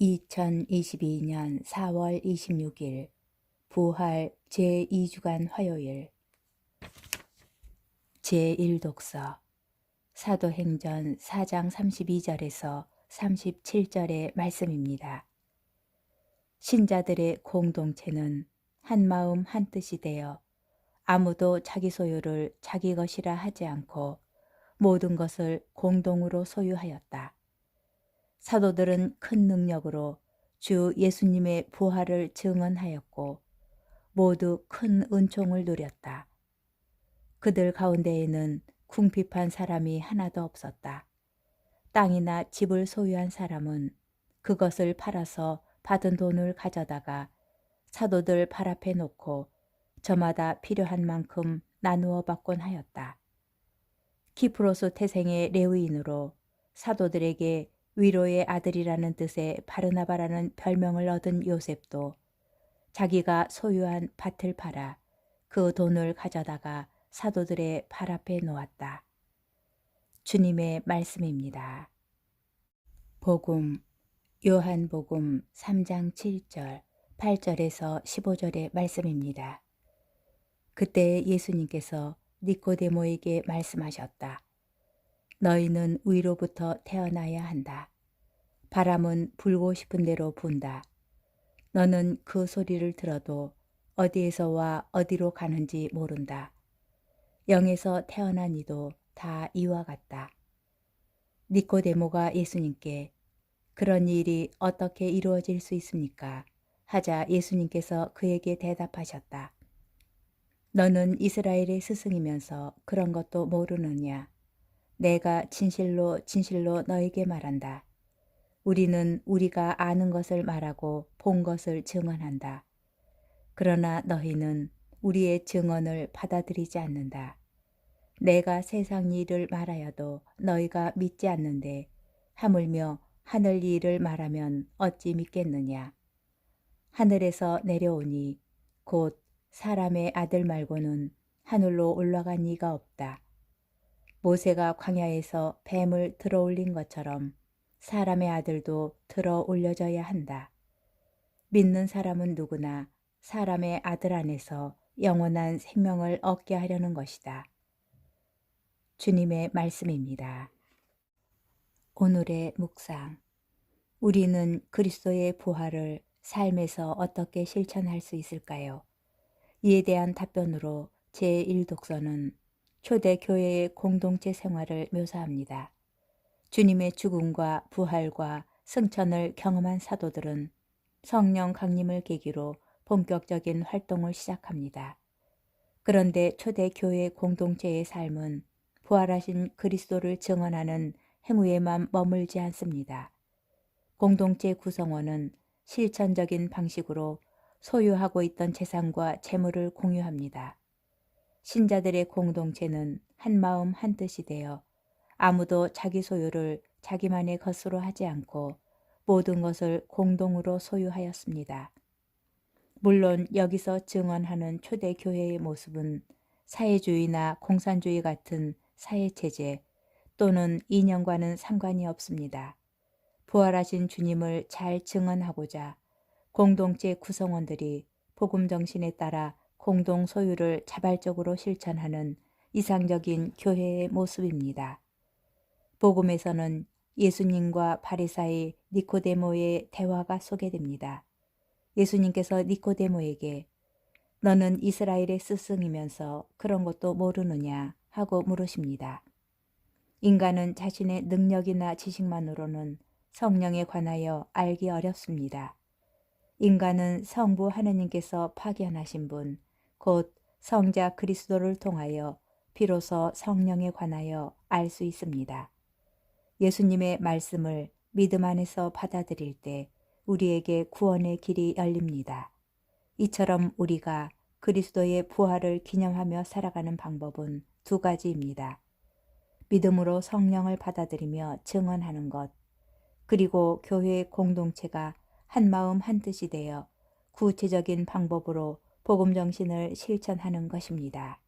2022년 4월 26일 부활 제2주간 화요일 제1독서 사도행전 4장 32절에서 37절의 말씀입니다. 신자들의 공동체는 한마음 한뜻이 되어 아무도 자기 소유를 자기 것이라 하지 않고 모든 것을 공동으로 소유하였다. 사도들은 큰 능력으로 주 예수님의 부활을 증언하였고 모두 큰 은총을 누렸다. 그들 가운데에는 궁핍한 사람이 하나도 없었다. 땅이나 집을 소유한 사람은 그것을 팔아서 받은 돈을 가져다가 사도들 발 앞에 놓고 저마다 필요한 만큼 나누어 받곤 하였다. 키프로스 태생의 레위인으로 사도들에게 위로의 아들이라는 뜻의 바르나바라는 별명을 얻은 요셉도 자기가 소유한 밭을 팔아 그 돈을 가져다가 사도들의 발 앞에 놓았다. 주님의 말씀입니다. 복음 요한복음 3장 7절 8절에서 15절의 말씀입니다. 그때 예수님께서 니코데모에게 말씀하셨다. 너희는 위로부터 태어나야 한다. 바람은 불고 싶은 대로 분다. 너는 그 소리를 들어도 어디에서 와 어디로 가는지 모른다. 영에서 태어난 이도 다 이와 같다. 니코데모가 예수님께 그런 일이 어떻게 이루어질 수 있습니까? 하자 예수님께서 그에게 대답하셨다. 너는 이스라엘의 스승이면서 그런 것도 모르느냐? 내가 진실로 진실로 너에게 말한다. 우리는 우리가 아는 것을 말하고 본 것을 증언한다. 그러나 너희는 우리의 증언을 받아들이지 않는다. 내가 세상 일을 말하여도 너희가 믿지 않는데 하물며 하늘 일을 말하면 어찌 믿겠느냐. 하늘에서 내려오니 곧 사람의 아들 말고는 하늘로 올라간 이가 없다. 모세가 광야에서 뱀을 들어 올린 것처럼 사람의 아들도 들어 올려져야 한다. 믿는 사람은 누구나 사람의 아들 안에서 영원한 생명을 얻게 하려는 것이다. 주님의 말씀입니다. 오늘의 묵상. 우리는 그리스도의 부활을 삶에서 어떻게 실천할 수 있을까요? 이에 대한 답변으로 제1독서는 초대 교회의 공동체 생활을 묘사합니다. 주님의 죽음과 부활과 승천을 경험한 사도들은 성령 강림을 계기로 본격적인 활동을 시작합니다. 그런데 초대 교회 공동체의 삶은 부활하신 그리스도를 증언하는 행위에만 머물지 않습니다. 공동체 구성원은 실천적인 방식으로 소유하고 있던 재산과 재물을 공유합니다. 신자들의 공동체는 한마음 한뜻이 되어 아무도 자기 소유를 자기만의 것으로 하지 않고 모든 것을 공동으로 소유하였습니다. 물론 여기서 증언하는 초대 교회의 모습은 사회주의나 공산주의 같은 사회체제 또는 이념과는 상관이 없습니다. 부활하신 주님을 잘 증언하고자 공동체 구성원들이 복음 정신에 따라 공동 소유를 자발적으로 실천하는 이상적인 교회의 모습입니다. 복음에서는 예수님과 바리사의 니코데모의 대화가 소개됩니다. 예수님께서 니코데모에게 너는 이스라엘의 스승이면서 그런 것도 모르느냐 하고 물으십니다. 인간은 자신의 능력이나 지식만으로는 성령에 관하여 알기 어렵습니다. 인간은 성부 하느님께서 파견하신 분, 곧 성자 그리스도를 통하여 비로소 성령에 관하여 알 수 있습니다. 예수님의 말씀을 믿음 안에서 받아들일 때 우리에게 구원의 길이 열립니다. 이처럼 우리가 그리스도의 부활을 기념하며 살아가는 방법은 두 가지입니다. 믿음으로 성령을 받아들이며 증언하는 것, 그리고 교회 공동체가 한마음 한뜻이 되어 구체적인 방법으로 복음 정신을 실천하는 것입니다.